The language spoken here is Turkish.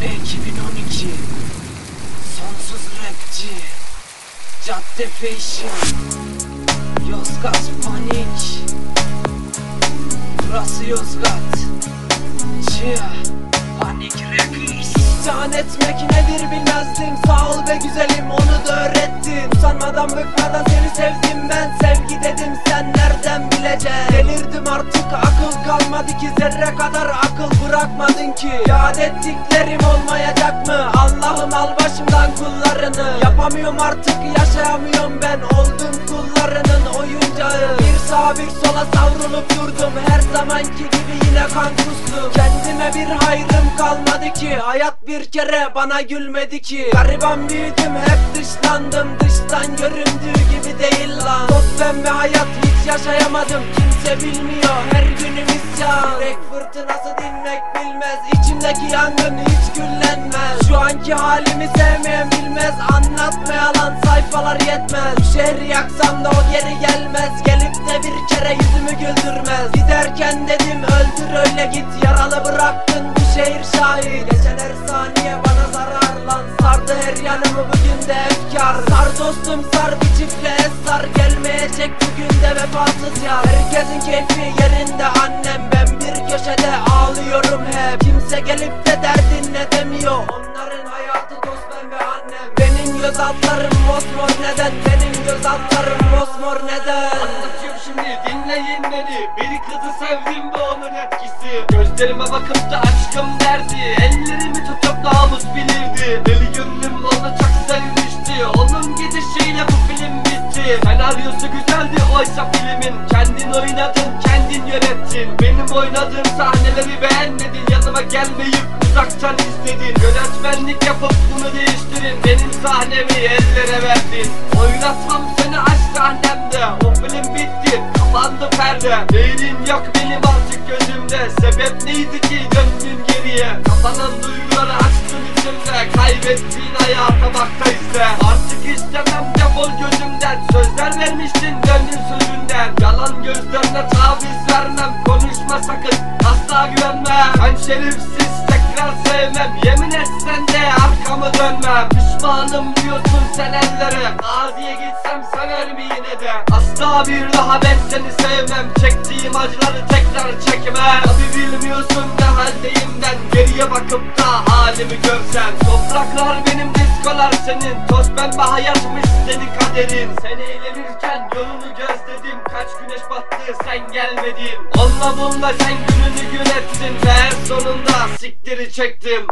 2012 Sonsuz rapçi. Cadde fashion Yozgat panik. Burası Yozgat. Chia Panik Records İsyan etmek nedir bilmezdim. Sağ ol be güzelim onu da öğrettin Usanmadan bıkmadan seni sevdim kalmadı ki Zerre kadar akıl bırakmadın ki. Yad ettiklerim olmayacak mı Yapamıyorum artık yaşayamıyorum ben. Oldum kullarının oyuncağı. Bir sağa bir sola savrulup durdum. Her zamanki gibi yine kan kustum Kendime bir hayrım kalmadı ki. Hayat bir kere bana gülmedi ki. Gariban büyüdüm hep dışlandım. Dıştan göründüğü gibi değil lan. Toz pembe hayat hiç yaşayamadım. Kimse bilmiyor her günüm isyan. Yürek fırtınası dinmek bilmez İçimdeki yangın hiç güllenmez. Şu anki halimi sevmeyen bilmez. Anlatma sayfalar yetmez. Bu şehri yaksam da o geri gelmez. Gelip de bir kere yüzümü güldürmez. Giderken dedim öldür öyle git. Yaralı bıraktın bu şehir şahit. Geçen her saniye bana zarar lan. Sardı her yanımı bugün de efkar. Sar dostum sar bir çiftle esrar. Gelmeyecek bugün de vefasız yar Herkesin keyfi yerinde annem köşede ağlıyorum hep. Kimse gelip de derdin demiyor? Onların hayatı toz pembe annem. Benim göz altlarım mosmor neden? Benim göz altlarım mosmor neden? Anlatıyorum şimdi dinleyin beni. Bir kızı sevdim bu onun etkisi. Gözlerime bakıp da aşkım derdi Senaryosu güzeldi oysa filmin. Kendin oynadın kendin yönettin. Benim oynadığım sahneleri beğenmedin. Yanıma gelmeyip uzaktan izledin. Yönetmenlik yapıp bunu değiştirin. Benim sahnemi ellere verdin. Oynatmam seni aşk sahnemde. O film bitti kapandı perde. Değerin yok benim artık gözümde. Sebep neydi ki döndün geriye? Kapanan duyguları açtın içimde. Kaybettiğin hayata bak da izle. Artık istemem asla güvenme. Ben şerefsiz tekrar sevmem. Yemin etsen de arkamı dönmem Pişmanım diyorsun sen ellere. Gaziye gitsem sever mi yine de? Asla bir daha ben seni sevmem. Çektiğim acıları tekrar çekmem Tabi bilmiyorsun ne haldeyim ben. Geriye bakıp da halimi görsen Topraklar benim diskolar senin. Toz pembe hayatmış senin kaderin Sen eğlenirken yolunu gözledim Kaç güneş battı sen gelmedin. Bununla sen gününü gün ettin. Ve sonunda siktiri çektim